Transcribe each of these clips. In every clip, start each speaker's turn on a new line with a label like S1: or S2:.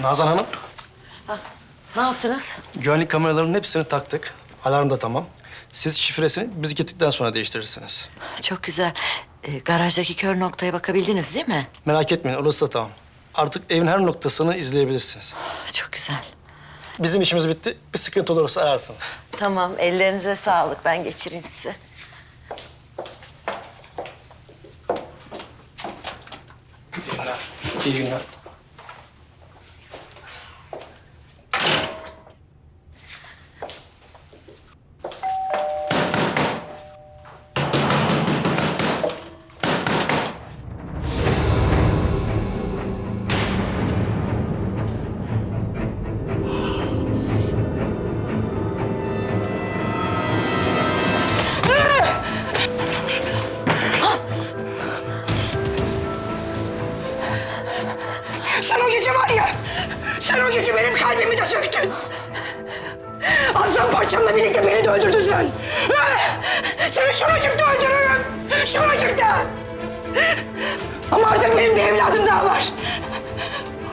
S1: Nazan Hanım,
S2: Ne yaptınız?
S1: güvenlik kameralarının hepsini taktık. Alarm da tamam. Siz şifresini biz gittikten sonra değiştirirsiniz.
S2: Çok güzel. Ee, garajdaki kör noktaya bakabildiniz değil mi?
S1: Merak etmeyin, orası da tamam. Artık evin her noktasını izleyebilirsiniz.
S2: Çok güzel.
S1: Bizim işimiz bitti. Bir sıkıntı olursa ararsınız.
S2: Tamam, ellerinize sağlık. Ben geçireyim sizi.
S1: İyi günler. İyi günler.
S3: Sen o gece var ya, sen o gece benim kalbimi de söktün. Aslan parçamla birlikte beni de öldürdün sen. Seni şuracıkta öldürürüm. Şuracıkta. Ama artık benim bir evladım daha var.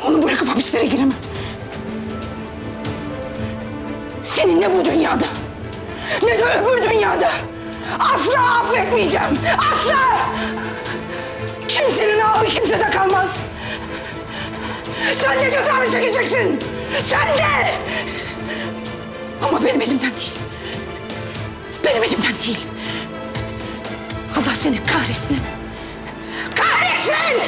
S3: Onu bırakıp hapislere giremem. Seni ne bu dünyada, ne de öbür dünyada Asla affetmeyeceğim. Asla. Kimsenin ahı kimsede kalmaz. Sen de cezanı çekeceksin. Sen de. Ama benim elimden değil. Benim elimden değil. Allah seni kahretsin. Kahretsin!